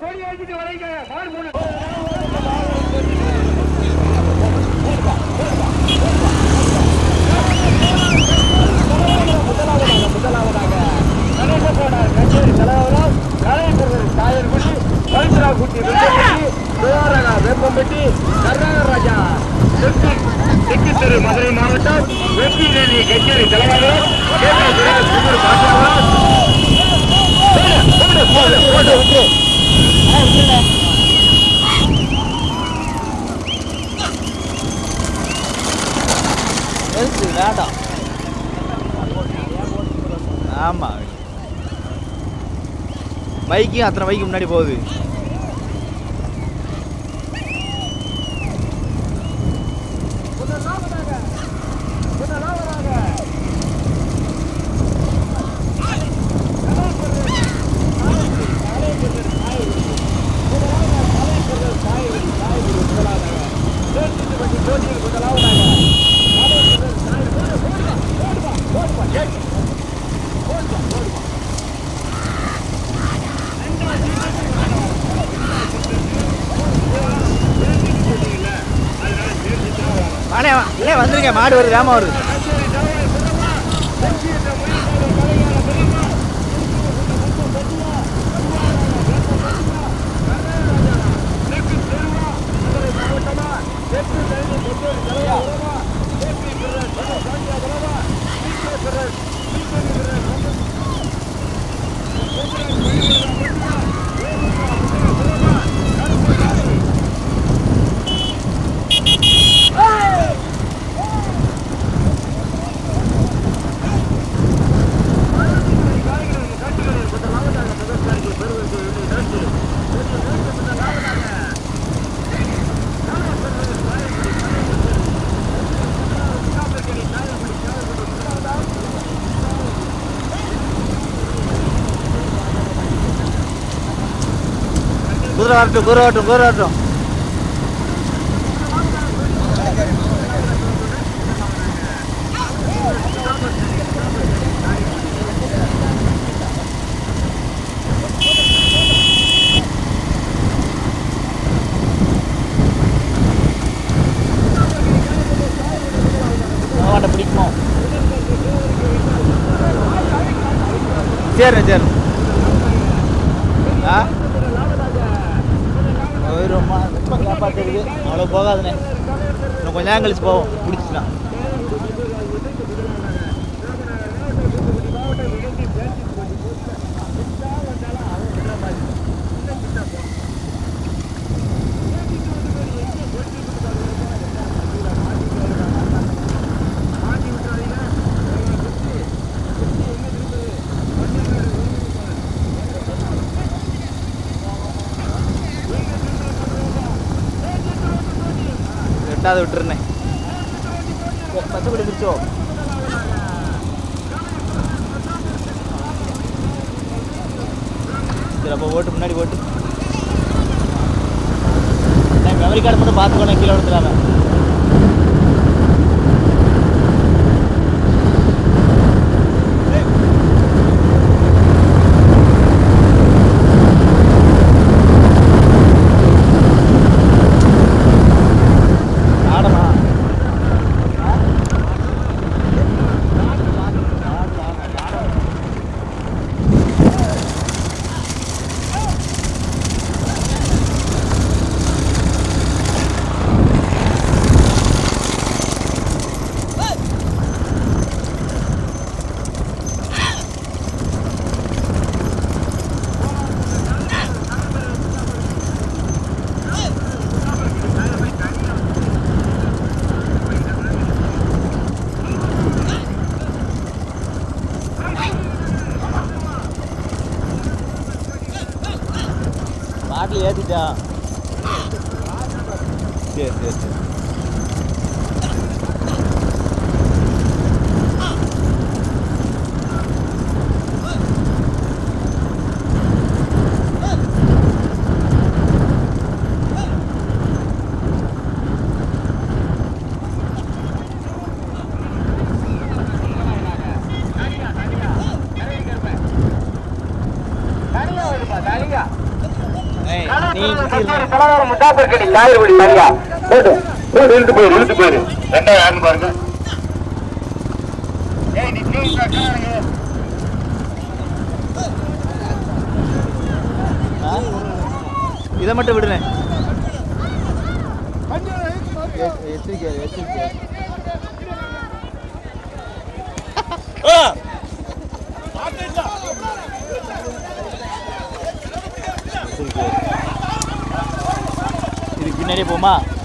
கொடி ஏற்றிட்டு வரைங்க. மாறு மூணு விட்டுருண்ணே. எதுக்கு வேண்டாம் ஆமாம் மைக்கு அத்தனை மைக்கு முன்னாடி போகுது முதலாவதாக முதலாவதாக வாடே வந்துருங்க மாடு வருது வேமா வருது. குதிரை வரட்டும் குதிரை வரட்டும் குதிரை வரட்டும். பார்த்துருக்கு அவ்வளோ போகாதுண்ணே. இன்னும் கொஞ்சம் நேரம் கழிச்சு போவோம். பிடிச்சினா ரெண்டாவது விட்டுருண்ணே பச்சைப்படி பிடிச்சோ சரி அப்போ ஓட்டு முன்னாடி ஓட்டு மெமரி கார்டு மட்டும் பார்த்துக்கோண்ணே கீழே விழுந்துடாம பாட்டில் ஏற்றிட்டா சரி சரி சரி தனியா வருப்பா தனியா நீ சுத்தி கலவரம் முட்டாப்பர்கடி காயர்குடி தனியா? போடு போடு இழுத்து போயிரு இழுத்து போயிரு. ரெண்டாவது யாருன்னு பாருங்க? இதை மட்டும் விடுறேன். எச்சரிக்கை எச்சரிக்கை. இதுக்கு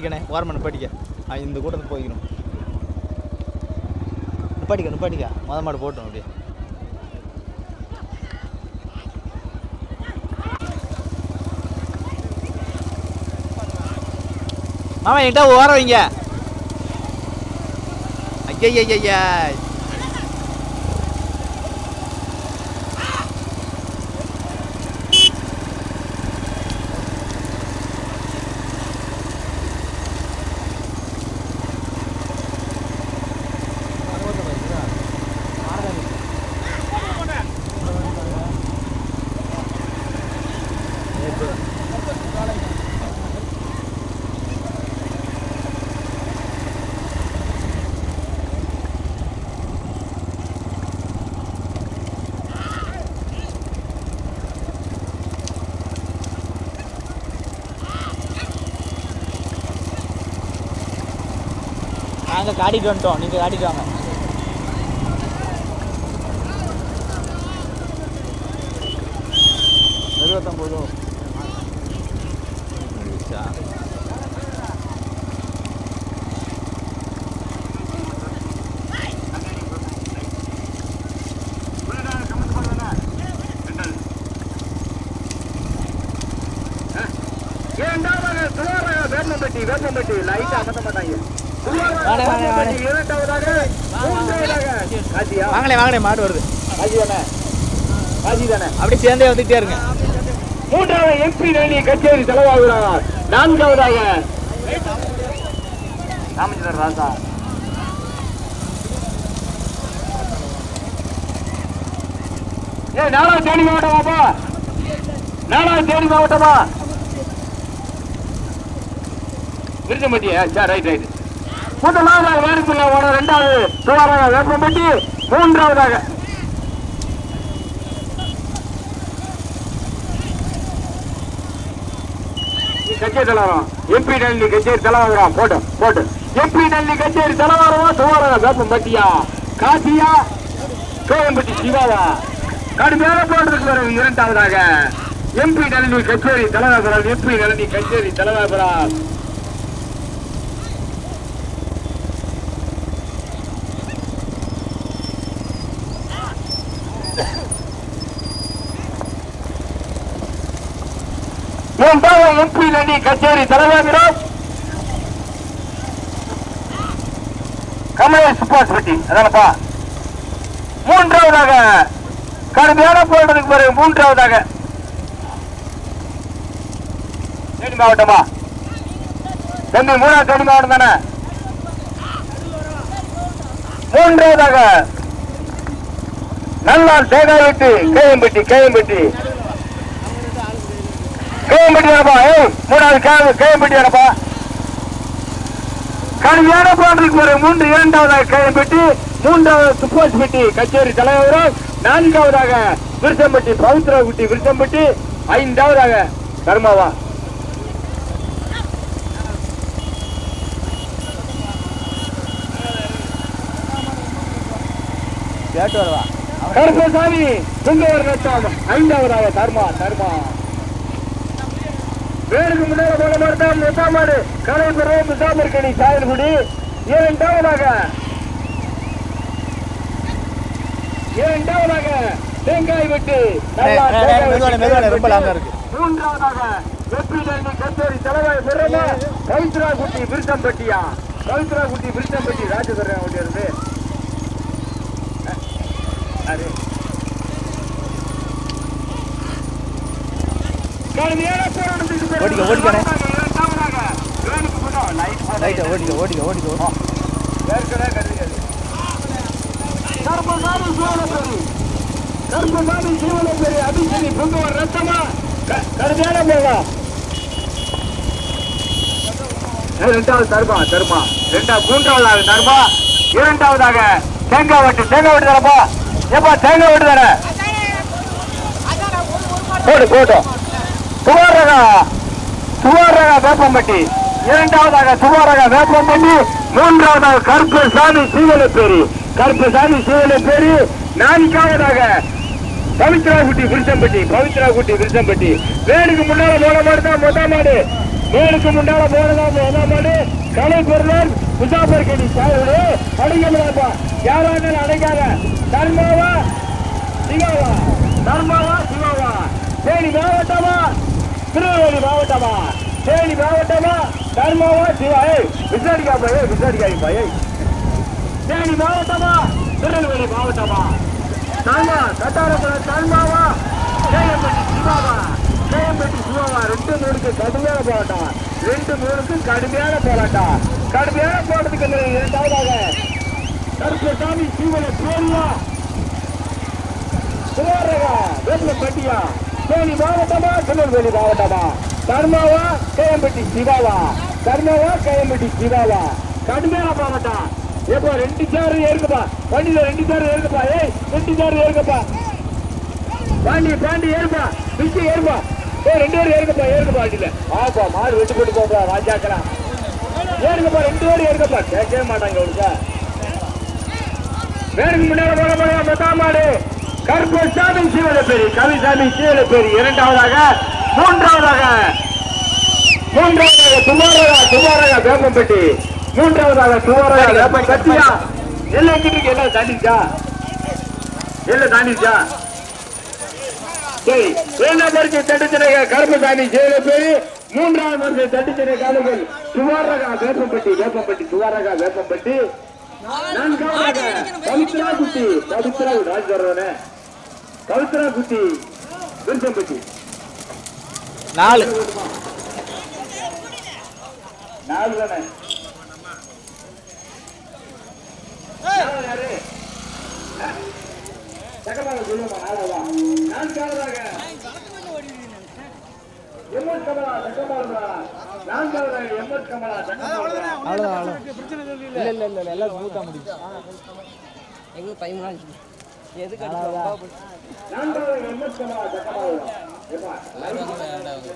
நிப்பாட்டிக்கண்ணே ஓரமாக நிப்பாட்டிக்க ஆ இந்த கூட்டத்துக்கு போய்க்கணும். நிப்பாட்டிக்க நிப்பாட்டிக்க மொத மாடு போட்டோம் அப்படியே. மாமா என்கிட்ட ஓரம் வைங்க. ஐயா நாங்கள் காட்டிட்டு வந்துட்டோம் நீங்கள் காட்டிட்டு வாங்க இருபத்தொம்போதோ இரண்டாவதாக சுகாதார வேப்பம்பட்டி வேப்பம்பட்டி லைட் அமர்த்த மாட்டாங்க வாங்களே வாங்களே மாடு வருது. அப்படியே சேர்ந்தே வந்துகிட்டே இருங்க. மூன்றாவது எம்பி நளினி கச்சேரி செலவாகிறார். நான்காவதாக ராமச்சந்திரன் ராசா. ஏ நாலாவது தேனி மாவட்டமாப்பா நாலாவது தேனி மாவட்டமா? விருச்சம்பட்டியா? சார் ரைட் ரைட் முதலாவதாக வேறுபிள்ளை ஓட ரெண்டாவது சுகாராக வேப்பம்பட்டி மூன்றாவதாக. கச்சேரி தலைவரம் எம்பி நல்லி கச்சேரி தலைவரம் போட்டு போட்டு. எம்பி நல்லி கச்சேரி தலைவரமா சுவாரா வேப்பம்பட்டியா? காசியா? கோயம்பட்டி சிவாவா? கடுமையான போடுறதுக்கு வரும் இரண்டாவதாக. எம்பி நளினி கச்சேரி தலைவாபுரம் எம்பி நளினி கச்சேரி தலைவாபுரம் மூன்றாவது எம்பி டெல்லி கச்சேரி தலைவரம் கமலேஷ் சுப்பாஸ் பெட்டி அதானப்பா? மூன்றாவதாக கடுமையான போராட்டத்துக்கு பிறகு மூன்றாவதாக. தேனி மாவட்டமா? தம்பி மூணாவது தேனி மாவட்டம் தானே? மூன்றாவதாக நல்லால் சேகாவிட்டு கேயம்பட்டி கேயம்பட்டி கேஎம்பட்டி வேணப்பா ஏய் மூணாவது கேஎம்பட்டி வேணப்பா கடுமையான போட்டிருக்கு ஒரு மூன்று இரண்டாவதாக கையம்பெட்டி மூன்றாவது துப்பாக்கி பெட்டி கச்சேரி தலைவரும் நான்காவதாக விருசம்பட்டி பவித்ரா குட்டி விருசம்பட்டி ஐந்தாவதாக கர்மாவா கேட்டு வரவா. கருப்பசாமி சுங்கவர் நட்டம் ஐந்தாவதாக தர்மா தர்மா. வேருக்கு முன்னாடி போன மாட்டம் முத்தாமாடு கலைபுரம் முத்தாமர்கனி சாயல்குடி இரண்டாவதாக இரண்டாவதாக தேங்காய் வெட்டு. மூன்றாவதாக வெற்றி தண்ணி கத்தேரி தலைவாய் பெறமா பவித்ரா குட்டி விருத்தம்பட்டியா. பவித்ரா குட்டி விருத்தம்பட்டி ராஜதுரை இருந்து. அது ஓடிக்க, ஓடிக்கண்ணே. ரைட்டா ஓடிக்க ஓடிக்க ஓடிக்க. கருப்பசாமி சீவனப்பேரி கருப்பசாமி சீவனப்பேரி அபிஷேகி பொங்கவர் ரத்தமா கருமையான போவா இரண்டாவது தர்மா தர்மா இரண்டாவது மூன்றாவதாக தர்மா இரண்டாவதாக தேங்காய் வெட்டு தேங்காய் வெட்டு தரப்பா. ஏப்பா தேங்காய் வெட்டு தர. போடு போட்டோம் சுவாரகா சுவாரகா வேப்பம்பட்டி. இரண்டாவதாக சுவாரக வேப்பம்பட்டி மூன்றாவதாக கருப்பசாமி சீவலப்பேரி. கருப்பசாமி சீவலப்பேரி. நான்காவதாக பவித்ரா குட்டி விருச்சம்பட்டி பவித்ரா குட்டி விருச்சம்பட்டி. வேணுக்கு முன்னால போன மாடு தான் மொத்த மாடு. வேணுக்கு முன்னால போனதான் மொத மாடு. கலை பொருளர் முசாபர் கடி சாயோடு அடிக்கலாப்பா யாரா இருந்தாலும் அடைக்காத? தர்மாவா சிவாவா? தர்மாவா சிவாவா? தேனி மாவட்டமா? திருநெல்வேலி மாவட்டமா? தேனி மாவட்டமா? தர்மாவா சிவா ஏய் விசாரிக்காப்பா ஏய் விசாரிக்காப்பா ஏய். தேனி மாவட்டமா? திருநெல்வேலி மாவட்டமா? தாமா கட்டாரப்புறம் தாழ்மாவா கேஎம்பட்டி சிவாவா? கேஎம்பட்டி சிவாவா? ரெண்டு மூணுக்கு கடுமையான போராட்டம். ரெண்டு மூணுக்கு கடுமையான போராட்டம். கடுமையான போராட்டத்துக்கு இரண்டாவதாக கருப்பசாமி சீவன பேரியா சுமாரகா பட்டியா தேனி மாவட்டமா திருநெல்வேலி மாவட்டமா தர்மாவா கேஎம்பட்டி சிவாவா. தர்மாவா கேஎம்பட்டி சிவாவா. கடுமையான மாவட்டம் எப்போ ரெண்டு சேர் ஏறுங்கப்பா. வண்டியில ரெண்டு சேர் ஏறுங்கப்பா. ஏய் ரெண்டு சேர் ஏறுங்கப்பா. பாண்டி பாண்டி ஏறுப்பா பிச்சு ஏறுப்பா ஏய் ரெண்டு பேரும் ஏறுங்கப்பா ஏறுங்கப்பா வண்டியில. ஆப்பா மாடு வெட்டு போட்டு போப்பா ராஜாக்கலாம் ஏறுங்கப்பா ரெண்டு பேரும் ஏறுங்கப்பா. கேட்கவே மாட்டாங்க அவனுக்கு வேறுக்கு முன்னாடி போட போட மொத்தா மாடு. கருப்பசாமி சிவனப்பேரி கவிசாமி சிவனப்பேரி இரண்டாவதாக மூன்றாவதாக மூன்றாவதாக துமாரகா துமாரகா வேப்பம்பட்டி மூன்றாவதாக துமாரகா வேப்பம் கத்தியா எல்லாம் எங்கிட்டு எல்லாம் தாண்டிச்சா எல்லாம் தாண்டிச்சா சரி இரண்டாம் பரிசு தட்டுச்சிறை கருப்பசாமி சிவனப்பேரி மூன்றாவது பரிசு தட்டுச்சிறை காலங்கள் துவாரகா வேப்பம்பட்டி வேப்பம்பட்டி துவாரகா வேப்பம்பட்டி நான்காவதாக பவித்ரா குட்டி பவித்ரா ராஜ்வரவனே பவித்ரா குட்டி. விருச்சம்பட்டி நாலு. நாலு தானே? சக்கரபாக சொல்லுமா நாலாவதா நான்காவதாக எம்எஸ் கமலா சக்கரபாலா நான்காவதாக எம்எஸ் கமலா சக்கரபாலா அவ்வளோதான் அவ்வளோ இல்லை. இல்லை இல்லை இல்லை எல்லாம் ஸ்மூத்தாக முடியும் எங்களுக்கு டைம் எதுக்கு அவ்வளோதான் நான்காவது